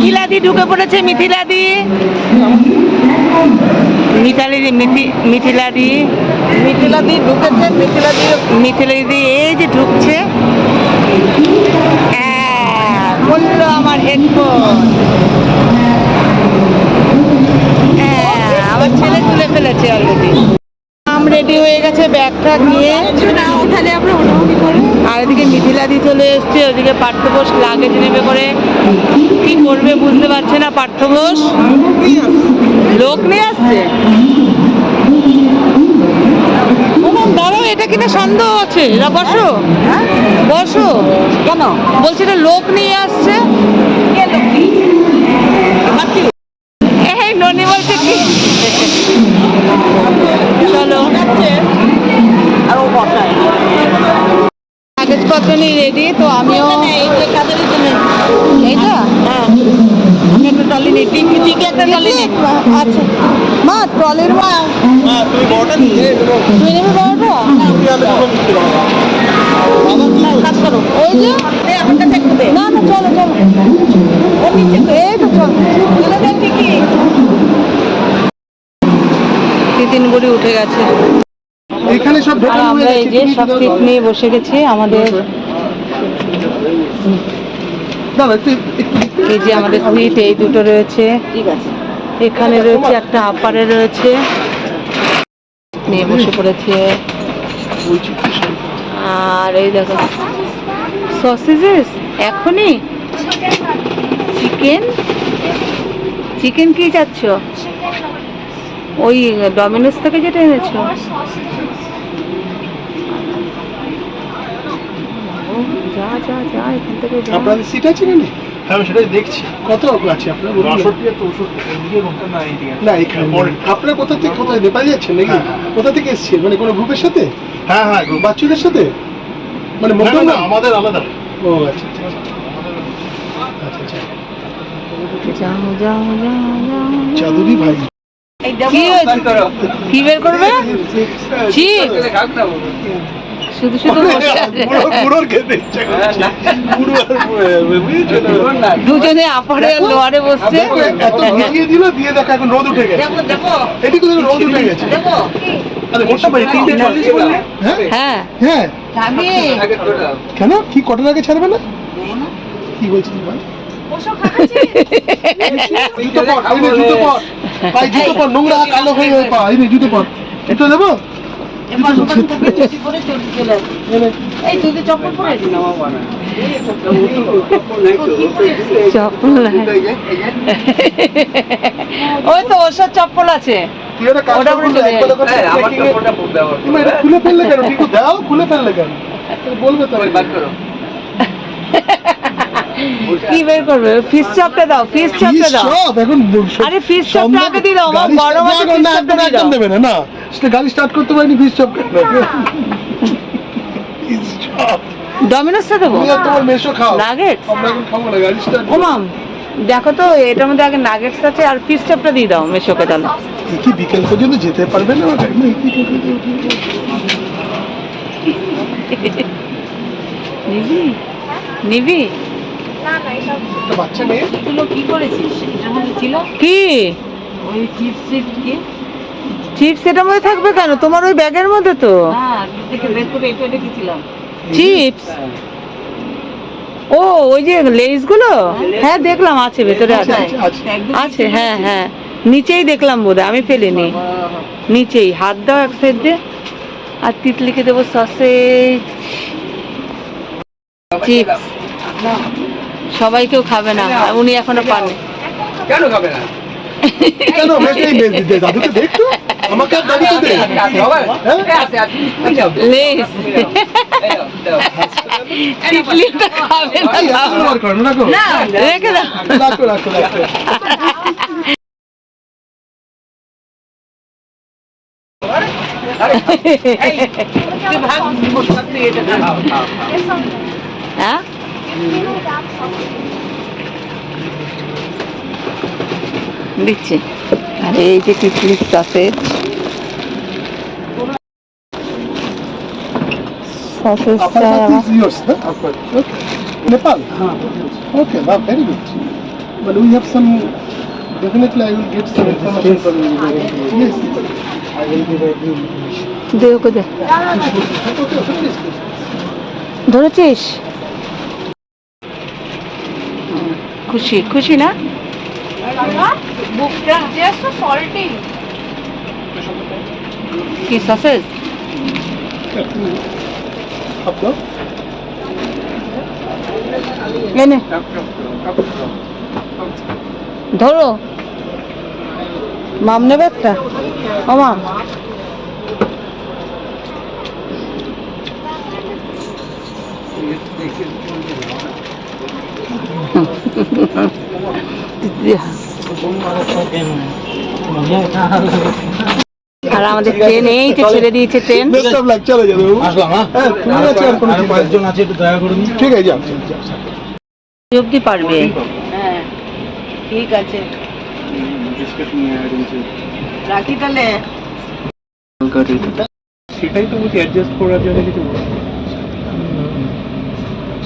মিথিলাদি ঢুকে পড়েছে মিথিলাদি। মিথালি মিথি মিথিলাদি। মিথিলাদি ঢুকেছে মিথিলাদি মিথিলাদি এই যে ঢুকছে। হ্যাঁ, বলল আমার হেডফোন এসছে ওদিকে পার্থবোস লাগেজ নেবে করে। কি করবে বুঝতে পারছে না পার্থবোস লোক নিয়ে আসছে? দাঁড়াও এটা কিনা সন্দেহ আছে। এরা বসো। বসো। কেন? বলছি এটা লোক নিয়ে আসছে। এই ননি বলছে কি? নিই টিকি টিকি একটা নিই আচ্ছা। মা ট্রলির মা। তুমি বড়টা নিয়ে তুই নেবে বড়টা? তুমি কাজ করো। ওই যে আমার কাছে না না চলো চলো। ও নিচে তো এই চলো। বুড়ি উঠে গেছে। এখানে সব আমরা এই যে সব দাও, নিয়ে বসে গেছি আমাদের একটু একটু এই যে আমাদের সিট এই দুটো রয়েছে। ঠিক আছে। এখানে রয়েছে একটা আপারে রয়েছে। নিয়ে বসে পড়েছে? আর এই দেখো সসেজেস এখনই? চিকেন চিকেন কি যাচ্ছ ওই ডমিনোস থেকে যেটা এনেছো? যা যা যা এখান থেকে আপনাদের সিট আছে না আমি সেটাই দেখছি কত আছে আপনার বাষট্টি আর চৌষট্টি না এখানে আপনারা কোথা থেকে কোথায় নেপাল যাচ্ছেন নাকি কোথা থেকে এসেছেন মানে কোনো গ্রুপের সাথে হ্যাঁ হ্যাঁ group। বাচ্চাদের সাথে মানে না, না, আমাদের আলাদা ও আচ্ছা আচ্ছা আচ্ছা আচ্ছা চাঁদুরি ভাই কি হয়েছে? কি বের করবে চিপ শুধু শুধু বসে আছে। বুড়ো বুড়োর খেতে ইচ্ছা করছে। বুড়ো আর বুঝেছ দুজনে আপারে আর লোয়ারে বসছে। এত ভিজিয়ে দিল দিয়ে দেখো এখন রোদ উঠে গেছে। এদিকে রোদ উঠে গেছে। দেবো আরে মোটা ভাই তিনটে চল্লিশ বললে হ্যাঁ? হ্যাঁ। হ্যাঁ। কেন? কি কটার আগে ছাড়বে না? কি বলছিস ভাই জুতো পর জুতো পর। ভাই জুতো পর নোংরা কালো হয়ে পা এই জুতো পর। জুতো দেবো এই তুই চপ্পল পরে দিন চপ্পল ওই তো চপ্পল আছে। ওটা খুলে ফেললে কেন? দাও খুলে ফেললে কেন? বলবে তো কি বের করবে? ফিস চপটা দাও ফিস চপটা দাও। সব আরে fish chop টা আগে দিয়ে দাও, আমার গরম আছে, start- fish না, chop টা একদম দিয়ে দাও। দেবে না না। সেটা গাড়ি স্টার্ট করতে পারিনি ফিস চপ ডমিনোসটা দেবো তোমার মেশো খাও। নাগেট আমরা এখন খাব না গাড়ি স্টার্ট ও মাম দেখো তো এটার মধ্যে আগে নাগেটস আছে আর ফিস চপটা দিয়ে দাও মেশোকে তাহলে। কি বিকেল পর্যন্ত যেতে পারবে না? নিবি? নিবি? বাচ্চা মেয়ে? তুলো কি করেছিস? এটার মধ্যে ছিল? কি? ওই চিপস চিপস কি? চিপস এটার মধ্যে থাকবে কেন? তোমার ওই ব্যাগের মধ্যে তো। হ্যাঁ চিপস? ও ওই যে লেসগুলো হ্যাঁ দেখলাম আছে ভেতরে আছে। আছে, আছে। একদম আছে হ্যাঁ হ্যাঁ। নিচেই দেখলাম বোধহয় আমি ফেলিনি। নিচেই। হাত দাও এক সাইড। দিয়ে আর তিতলিকে দেবো সসেজ চিপস। সবাই কেউ খাবে না। উনি এখনও পান কেন খাবে না? কেন বেশ এই বেশ দে, দাদুকে দে একটু আমাকে আর দাদুকে দে হ্যাঁ? লেস তিতলি ওটা খাবে এই, না এত বার করো না গো। না রেখে দাও রাখো রাখো রাখো তুই ভাগ তুই এটা খা। হ্যাঁ দিচ্ছি আর এই যে. Definitely, I will get some information from you. Yes. I will be ওকে দে ধরেছিস খুশি খুশি না বুকটা? জাস্ট সল্টি কি সসেজ আপনার এনে ধরো। মাম নেবে একটা? ও মাম। আর আমাদের ট্রেন এই যে ছেড়ে দিয়েছে ট্রেন চলে যাবে হ্যাঁ। হ্যাঁ ঠিক আছে অব্দি পারবে। হ্যাঁ ঠিক আছে। রাখি তাহলে। সেটাই তো বলছি অ্যাডজাস্ট করার জন্য কিছু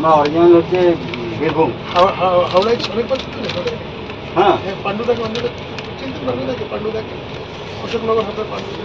আমরা অরিজিনাল হচ্ছে বীরভূম। হাওড়া- হাওড়া- হাওড়ায় অনেকবার হ্যাঁ। হ্যাঁ, পাণ্ডুদাকে চিনতে পাণ্ডুদাকে অশোকনগর পাণ্ডুদা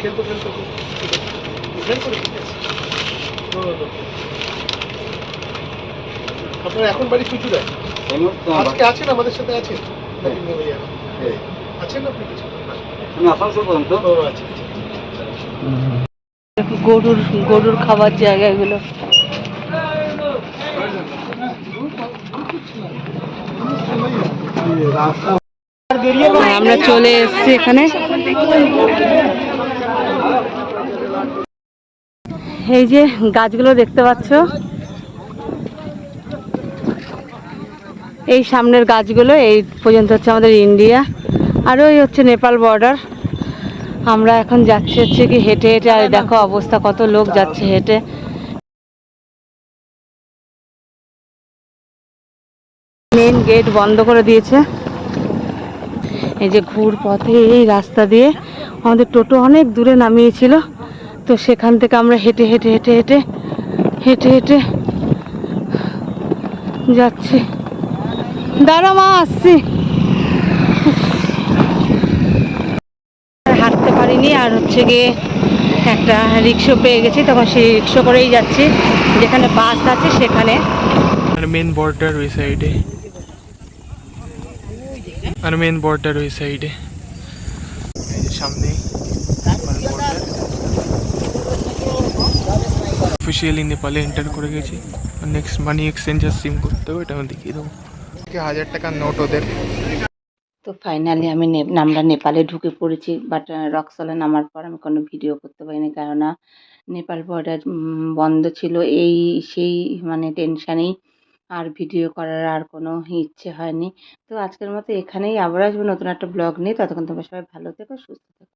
খেলতো খেলতো। আপনার এখন বাড়ি মুহূর্তে আমার আজকে আছেন আমাদের সাথে আছেন। আর? এই, আছেন আপনি কিছু? আসানসোল পর্যন্ত। ও আচ্ছা আচ্ছা গরুর গরুর খাবার জায়গা এগুলো হ্যাঁ, আমরা চলে এসছি এখানে। এই যে গাছগুলো দেখতে পাচ্ছ। এই সামনের গাছগুলো, এই পর্যন্ত হচ্ছে আমাদের ইন্ডিয়া। আর ওই হচ্ছে নেপাল বর্ডার। আমরা এখন যাচ্ছি হচ্ছে কি হেঁটে হেঁটে, আর দেখো অবস্থা, কত লোক যাচ্ছে হেঁটে। মেন গেট বন্ধ করে দিয়েছে। এই যে ঘুর পথে এই রাস্তা দিয়ে আমাদের টোটো অনেক দূরে নামিয়েছিল। তো সেখান থেকে আমরা হেঁটে হেঁটে হেঁটে হেঁটে হেঁটে হেঁটে যাচ্ছি। দাঁড়া মা, আসছি। হাঁটতে পারিনি, আর হচ্ছে গিয়ে একটা রিক্সা পেয়ে গেছি, তখন সেই রিক্সা করেই যাচ্ছি। যেখানে বাস আছে, সেখানে। মেন বর্ডার ওই সাইডে আর মেন বর্ডার ওই সাইডে সামনে অফিসিয়ালি নেপালে এন্টার করে গেছি। নেক্সট মানি এক্সচেঞ্জার সিম করতে হবে এটা আমি দেখিয়ে দেবো। হাজার টাকার নোট ওদের। তো ফাইনালি আমি আমরা নেপালে ঢুকে পড়েছি বাট রক্সলে নামার পর আমি কোনো ভিডিও করতে পারিনি, কেননা নেপাল বর্ডার বন্ধ ছিল। এই, সেই মানে টেনশানেই আর ভিডিও করার আর কোনো ইচ্ছে হয়নি। তো আজকের মতো এখানেই আবার আসব নতুন একটা ব্লগ নিয়ে। ততক্ষণ তোমরা সবাই ভালো থেকো, সুস্থ থেকো।